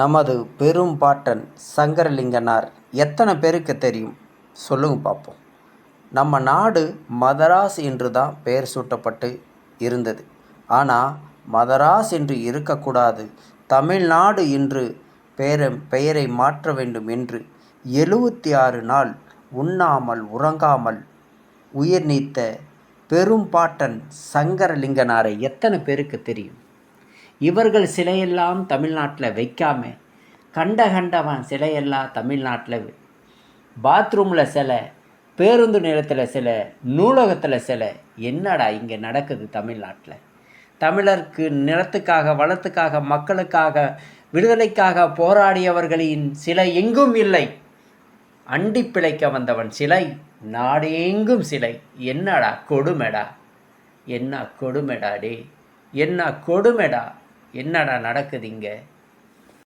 நமது பெரும் பாட்டன் சங்கரலிங்கனார் எத்தனை பேருக்கு தெரியும்? சொல்லுங்க பார்ப்போம். நம்ம நாடு மதராஸ் என்று தான் பெயர் சூட்டப்பட்டு இருந்தது. ஆனால் மதராஸ் என்று இருக்கக்கூடாது தமிழ்நாடு என்று பெயரை பெயரை மாற்ற வேண்டும் என்று எழுபத்தி ஆறு நாள் உண்ணாமல் உறங்காமல் உயிர் நீத்த பெரும்பாட்டன் சங்கரலிங்கனாரை எத்தனை பேருக்கு தெரியும்? இவர்கள் சிலையெல்லாம் தமிழ்நாட்டில் வைக்காம கண்ட கண்டவன் சிலையெல்லாம் தமிழ்நாட்டில் பாத்ரூமில் சிலை பேருந்து நிலத்தில் சிலை நூலகத்தில் சிலை என்னடா இங்கே நடக்குது தமிழ்நாட்டில்? தமிழருக்கு நிலத்துக்காக வளத்துக்காக மக்களுக்காக விடுதலைக்காக போராடியவர்களின் சிலை எங்கும் இல்லை. அண்டி பிழைக்க வந்தவன் சிலை நாடெங்கும் சிலை. என்னடா கொடுமெடா? என்ன கொடுமெடா டே என்ன கொடுமெடா? என்னடா நடக்குது இங்கே?